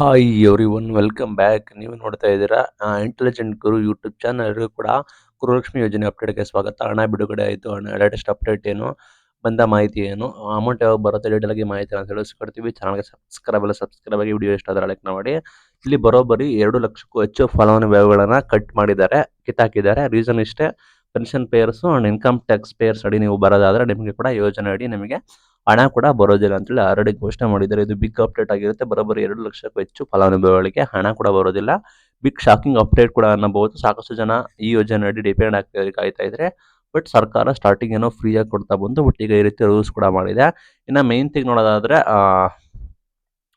Hi everyone welcome back ನೀವು ನೋಡ್ತಾ ಇದ್ದೀರಾ ಇಂಟೆಲಿಜೆಂಟ್ ಗುರು ಯೂಟ್ಯೂಬ್ ಚಾನಲ್ ಎಲ್ಲರಿಗೂ ಕೂಡ ಗುರುಲಕ್ಷ್ಮಿ ಯೋಜನೆ ಅಪ್ಡೇಟ್ಗೆ ಸ್ವಾಗತ. ಹಣ ಬಿಡುಗಡೆ ಆಯಿತು, ಹಣ ಲೇಟೆಸ್ಟ್ ಅಪ್ಡೇಟ್ ಏನು, ಬಂದ ಮಾಹಿತಿ ಏನು ಅಮೌಂಟ್ ಯಾವಾಗ ಬರುತ್ತೆ ಡೀಟೇಲಾಗಿ ಮಾಹಿತಿ ಅಂತ ತಿಳಿಸ್ಕೊಡ್ತೀವಿ. ಚಾನಲ್ಗೆ ಸಬ್ಸ್ಕ್ರೈಬ್ ಎಲ್ಲ ಸಬ್ಸ್ಕ್ರೈಬ್ ಆಗಿ ವಿಡಿಯೋ ಇಷ್ಟ ಆದರೆ ಲೈಕ್ ಮಾಡಿ. ಇಲ್ಲಿ ಬರೋಬ್ಬರಿ ಎರಡು ಲಕ್ಷಕ್ಕೂ ಹೆಚ್ಚು ಫಲಾನುಭವಿಗಳನ್ನು ಕಟ್ ಮಾಡಿದ್ದಾರೆ, ಕಿತ್ತಾಕಿದ್ದಾರೆ. ರೀಸನ್ ಇಷ್ಟೇ pension payers and income tax payers ಅಡಿ ನೀವು ಬರೋದಾದರೆ ನಿಮಗೆ ಕೂಡ ಯೋಜನೆ ಅಡಿ ನಿಮಗೆ ಹಣ ಕೂಡ ಬರೋದಿಲ್ಲ ಅಂತೇಳಿ ಆಲ್ರೆಡಿ ಘೋಷಣೆ ಮಾಡಿದ್ದಾರೆ. ಇದು ಬಿಗ್ ಅಪ್ಡೇಟ್ ಆಗಿರುತ್ತೆ. ಬರೋಬ್ಬರಿ ಎರಡು ಲಕ್ಷಕ್ಕೂ ಹೆಚ್ಚು ಫಲಾನುಭವಿಗಳಿಗೆ ಹಣ ಕೂಡ ಬರೋದಿಲ್ಲ. ಬಿಗ್ ಶಾಕಿಂಗ್ ಅಪ್ಡೇಟ್ ಕೂಡ ಅನ್ನಬಹುದು. ಸಾಕಷ್ಟು ಜನ ಈ ಯೋಜನೆ ಅಡಿ ಡಿಪೆಂಡ್ ಆಗ್ತಾ ಕಾಯ್ತಾ ಇದ್ರೆ. ಬಟ್ ಸರ್ಕಾರ ಸ್ಟಾರ್ಟಿಂಗ್ ಏನೋ ಫ್ರೀಯಾಗಿ ಕೊಡ್ತಾ ಬಂದು ಬಟ್ ಈಗ ಈ ರೀತಿ ರೂಲ್ಸ್ ಕೂಡ ಮಾಡಿದೆ. ಇನ್ನು ಮೇನ್ ಥಿಂಗ್ ನೋಡೋದಾದ್ರೆ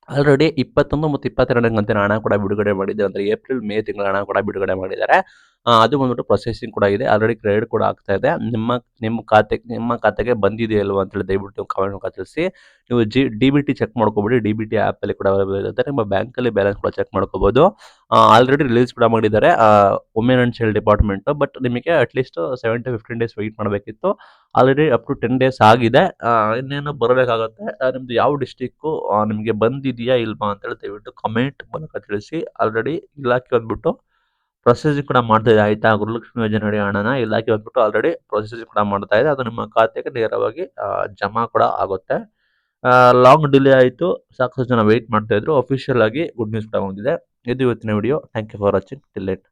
ಆಲ್ರೆಡಿ ಇಪ್ಪತ್ತೊಂದು ಮತ್ತು ಇಪ್ಪತ್ತೆರಡನೇ ಕಂತಿನ ಹಣ ಕೂಡ ಬಿಡುಗಡೆ ಮಾಡಿದೆ. ಅಂದರೆ ಏಪ್ರಿಲ್, ಮೇ ತಿಂಗಳ ಹಣ ಕೂಡ ಬಿಡುಗಡೆ ಮಾಡಿದ್ದಾರೆ. ಅದು ಬಂದ್ಬಿಟ್ಟು ಪ್ರೊಸೆಸಿಂಗ್ ಕೂಡ ಇದೆ ಆಲ್ರೆಡಿ ಕ್ರೆಡಿಟ್ ಕೂಡ ಆಗ್ತಾ ಇದೆ. ನಿಮ್ಮ ನಿಮ್ಮ ಖಾತೆ, ನಿಮ್ಮ ಖಾತೆಗೆ ಬಂದಿದೆ ಅಲ್ವಾ ಅಂತೇಳಿ ದಯವಿಟ್ಟು ನೀವು ಕಮೆಂಟ್ ಮುಖ ತಿಳಿಸಿ ನೀವು G D B T check ಮಾಡ್ಕೊಬಿಡಿ. D B T ಆ್ಯಪಲ್ಲಿ ಕೂಡ ಅವೈಲೇಬಲ್ ಇರುತ್ತೆ ನಿಮ್ಮ ಬ್ಯಾಂಕಲ್ಲಿ ಬ್ಯಾಲೆನ್ಸ್ ಕೂಡ ಚೆಕ್ ಮಾಡ್ಕೋಬೋದು. ಆಲ್ರೆಡಿ ರಿಲೀಸ್ ಕೂಡ ಮಾಡಿದ್ದಾರೆ. Women and child department but ನಿಮಗೆ at least seven to fifteen days wait ಮಾಡಬೇಕಿತ್ತು. Already up to ten days ಆಗಿದೆ. ಇನ್ನೇನು ಬರಬೇಕಾಗುತ್ತೆ? ನಿಮ್ಮದು ಯಾವ ಡಿಸ್ಟಿಕ್ಕು ನಿಮಗೆ ಬಂದಿದೆಯಾ ಇಲ್ವಾ ಅಂತೇಳಿ ದಯವಿಟ್ಟು ಕಮೆಂಟ್ ಮೂಲಕ ತಿಳಿಸಿ. ಆಲ್ರೆಡಿ ಇಲಾಖೆ ಬಂದ್ಬಿಟ್ಟು ಪ್ರೊಸೆಸಿಂಗ್ ಕೂಡ ಮಾಡ್ತಾ ಇದೆ. ಆಯ್ತಾ? ಗೃಹಲಕ್ಷ್ಮಿ ಯೋಜನೆ ಅಡಿ ಹಣನ ಇಲಾಖೆ ಬಂದ್ಬಿಟ್ಟು ಆಲ್ರೆಡಿ ಪ್ರೊಸೆಸಿಂಗ್ ಕೂಡ ಮಾಡ್ತಾ ಇದೆ. ಅದು ನಿಮ್ಮ ಖಾತೆಗೆ ನೇರವಾಗಿ ಜಮಾ ಕೂಡ ಆಗುತ್ತೆ. ಲಾಂಗ್ ಡಿಲೇ ಆಯಿತು. ಸಾಕಷ್ಟು ಜನ ವೆಯ್ಟ್ ಮಾಡ್ತಾ ಇದ್ರು. ಅಫಿಷಿಯಲ್ ಆಗಿ ಗುಡ್ ನ್ಯೂಸ್ ಕೂಡ ಬಂದಿದೆ. ಇದು ಇವತ್ತಿನ video thank you for watching till late